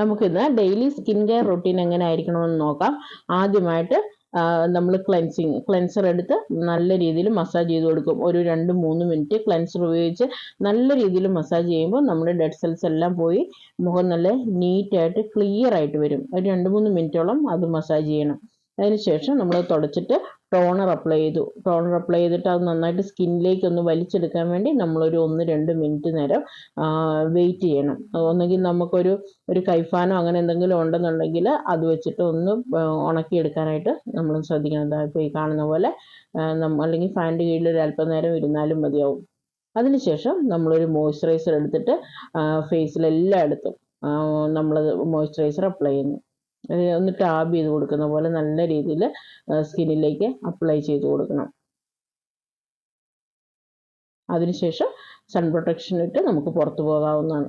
നമുക്കിന്ന് daily skin care routine എങ്ങനെ ആയിരിക്കണമെന്ന് നോക്കാം. ആദ്യമായിട്ട് നമ്മൾ ക്ലെൻസിങ് ക്ലെൻസർ എടുത്ത് നല്ല രീതിയിൽ മസാജ് ചെയ്ത് കൊടുക്കും. ഒരു രണ്ട് മൂന്ന് മിനിറ്റ് ക്ലെൻസർ ഉപയോഗിച്ച് നല്ല രീതിയിൽ മസാജ് ചെയ്യുമ്പോൾ നമ്മുടെ ഡെഡ് സെൽസ് എല്ലാം പോയി മുഖം നല്ല നീറ്റായിട്ട് ക്ലിയർ ആയിട്ട് വരും. ഒരു രണ്ട് മൂന്ന് മിനിറ്റോളം അത് മസാജ് ചെയ്യണം. അതിനുശേഷം നമ്മൾ തുടച്ചിട്ട് ടോണർ അപ്ലൈ ചെയ്തു. ടോണർ അപ്ലൈ ചെയ്തിട്ട് അത് നന്നായിട്ട് സ്കിന്നിലേക്ക് ഒന്ന് വലിച്ചെടുക്കാൻ വേണ്ടി നമ്മളൊരു ഒന്ന് രണ്ട് മിനിറ്റ് നേരം വെയിറ്റ് ചെയ്യണം. ഒന്നെങ്കിൽ നമുക്കൊരു ഒരു കൈഫാനോ അങ്ങനെ എന്തെങ്കിലും ഉണ്ടെന്നുണ്ടെങ്കിൽ അത് വെച്ചിട്ട് ഒന്ന് ഉണക്കിയെടുക്കാനായിട്ട് നമ്മൾ ശ്രദ്ധിക്കണം. ഇപ്പോൾ ഈ കാണുന്ന പോലെ അല്ലെങ്കിൽ ഫാനിന്റെ കീഴിൽ ഒരു അല്പം നേരം ഇരുന്നാലും മതിയാവും. അതിനുശേഷം നമ്മളൊരു മോയ്സ്ചറൈസർ എടുത്തിട്ട് ഫേസിലെല്ലായിടത്തും നമ്മൾ മോയ്സ്ചറൈസർ അപ്ലൈ ചെയ്യുന്നു. ഒന്ന് ടാബ് ചെയ്ത് കൊടുക്കുന്ന പോലെ നല്ല രീതിയിൽ സ്കിന്നിലേക്ക് അപ്ലൈ ചെയ്ത് കൊടുക്കണം. അതിനുശേഷം സൺ പ്രൊട്ടക്ഷൻ ഇട്ട് നമുക്ക് പുറത്തു പോകാവുന്നതാണ്.